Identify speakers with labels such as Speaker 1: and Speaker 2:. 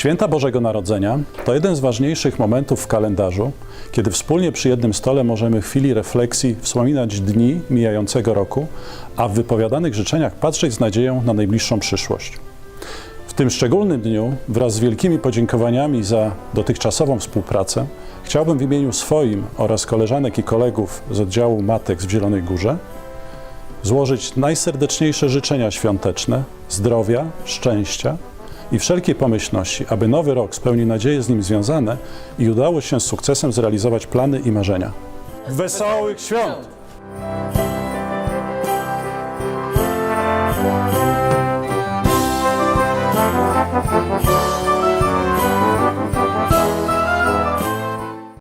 Speaker 1: Święta Bożego Narodzenia to jeden z ważniejszych momentów w kalendarzu, kiedy wspólnie przy jednym stole możemy w chwili refleksji wspominać dni mijającego roku, a w wypowiadanych życzeniach patrzeć z nadzieją na najbliższą przyszłość. W tym szczególnym dniu, wraz z wielkimi podziękowaniami za dotychczasową współpracę, chciałbym w imieniu swoim oraz koleżanek i kolegów z oddziału Matek w Zielonej Górze złożyć najserdeczniejsze życzenia świąteczne, zdrowia, szczęścia i wszelkiej pomyślności, aby nowy rok spełnił nadzieje z nim związane i udało się z sukcesem zrealizować plany i marzenia. Wesołych świąt!